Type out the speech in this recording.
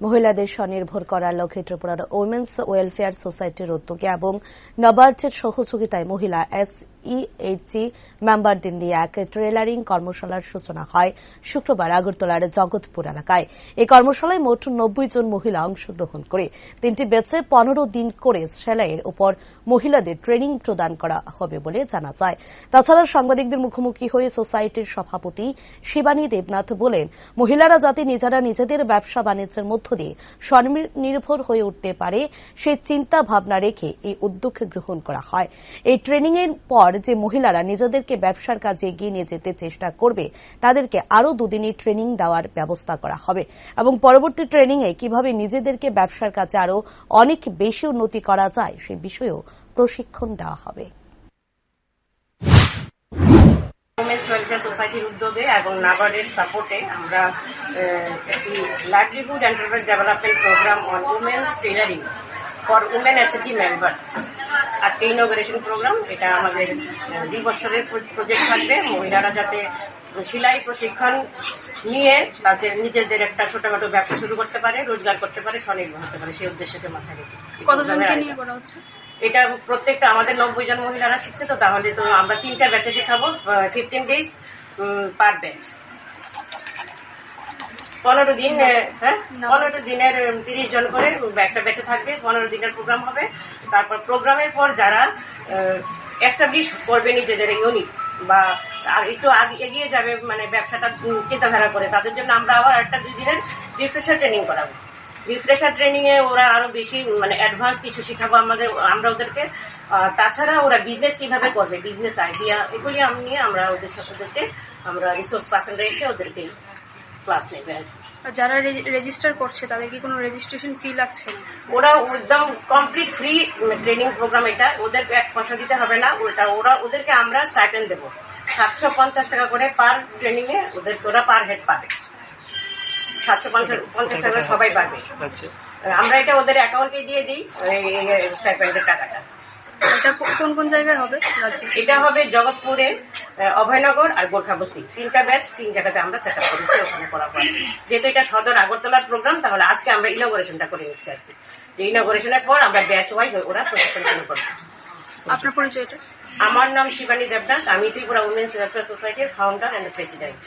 মহিলাদের স্বনির্ভর করার লক্ষ্যে ত্রিপুরার উইমেন্স ওয়েলফেয়ার সোসাইটির উদ্যোগে এবং নবার্ডের সহযোগিতায় মহিলা এস ইএইচি মেম্বারদের নিয়ে এক ট্রেলারিং কর্মশালার সূচনা হয় শুক্রবার আগরতলার জগৎপুর এলাকায়। এই কর্মশালায় মোট নব্বই জন মহিলা অংশগ্রহণ করে। তিনটি বেচে পনেরো দিন করে সেলাইয়ের উপর মহিলাদের ট্রেনিং প্রদান করা হবে বলে জানা যায়। তাছাড়া সাংবাদিকদের মুখোমুখি হয়ে সোসাইটির সভাপতি শিবানী দেবনাথ বলেন, মহিলারা যাতে নিজেরা নিজেদের ব্যবসা বাণিজ্যের মধ্য দিয়ে স্বনির্ভর হয়ে উঠতে পারে সেই চিন্তা ভাবনা রেখে এই উদ্যোগ গ্রহণ করা হয়। এই ট্রেনিং এর পর যে মহিলারা নিজেদেরকে ব্যবসার কাজে এগিয়ে নিয়ে যেতে চেষ্টা করবে, তাদেরকে আরও দুদিনই ট্রেনিং দেওয়ার ব্যবস্থা করা হবে। এবং পরবর্তী ট্রেনিং এ কীভাবে নিজেদেরকে ব্যবসার কাজে আরও অনেক বেশি উন্নতি করা যায় সে বিষয়েও প্রশিক্ষণ দেওয়া হবে উমেন্স ওয়েলফেয়ার সোসাইটির উদ্যোগে এবং নাবার্ডের সাপোর্টে আমরা একটি livelihood enterprise development programme on women's tailoring for women SAT members আজকে ইনোগ্রেশন প্রোগ্রাম এটা আমাদের দুই বছরের প্রজেক্ট থাকবে। মহিলারা যাতে সেলাই প্রশিক্ষণ নিয়ে তাদের নিজেদের একটা ছোটখাটো ব্যবসা শুরু করতে পারে রোজগার করতে পারে স্বনির্ভর হতে পারে সেই উদ্দেশ্যকে মাথায় রেখে কতজনকে নিয়ে করা হচ্ছে? এটা প্রত্যেকটা আমাদের নব্বই জন মহিলারা শিখছে তো তাহলে তো আমরা তিনটা ব্যাচে শেখাবো ফিফটিন ডেজ পার ব্যাচ পনেরো দিন হ্যাঁ? পনেরো দিনের তিরিশ জন করে একটা ব্যাচে থাকবে। পনেরো দিনের প্রোগ্রাম হবে। তারপর প্রোগ্রামের পর যারা এস্টাবলিশ করবে নিজেদের ইউনিট বা আর একটু আগে এগিয়ে যাবে মানে ব্যবসাটা চিন্তাধারা করে তাদের জন্য আমরা আবার একটা দুই দিনের রিফ্রেশার ট্রেনিং করাবো। রিফ্রেশার ট্রেনিং এ ওরা আরও বেশি মানে অ্যাডভান্স কিছু শিখাবো আমাদের আমরা ওদেরকে। তাছাড়া ওরা বিজনেস কীভাবে করবে বিজনেস আইডিয়া এগুলি আমি নিয়ে আমরা ওদের সাথে ওদেরকে আমরা রিসোর্স পার্সনরা এসে ওদেরকে ক্লাস নেবে যারা রেজিস্টার করছে তাদের কি কোনো রেজিস্ট্রেশন ফি লাগছে? ওরা একদম কমপ্লিট ফ্রি ট্রেনিং প্রোগ্রাম এটা। ওদেরকে এক পয়সা দিতে হবে না ওটা ওরা ওদেরকে আমরা স্টাইপেন্ড দেবো। সাতশো পঞ্চাশ টাকা করে পার ট্রেনিং এ ওদের ওরা পার হেড পাবে। সাতশো পঞ্চাশ পঞ্চাশ টাকা করে সবাই পাবে। আমরা এটা ওদের অ্যাকাউন্টে দিয়ে দিই স্টাইপেন্ডের টাকাটা। এটা কোন কোন জায়গায় হবে? এটা হবে জগৎপুরে। অভয়নগর আর গোর্খাবস্তি তিনটা ব্যাচ তিন জায়গাতে আমরা সেট আপ করেছি ওখানে করার পর যেহেতু এটা সদর আগরতলার প্রোগ্রাম তাহলে আজকে আমরা ইনগরেশনটা করে নিচ্ছি আর কি। যে ইনগরেশনের পর আমরা ব্যাচ ওয়াইজ ওরা প্রশিক্ষণ শুরু করব। আপনার পরিচয়টা? আমার নাম শিবানী দেবনাথ আমি ত্রিপুরা উমেন্স ওয়েলফেয়ার সোসাইটির ফাউন্ডার অ্যান্ড প্রেসিডেন্ট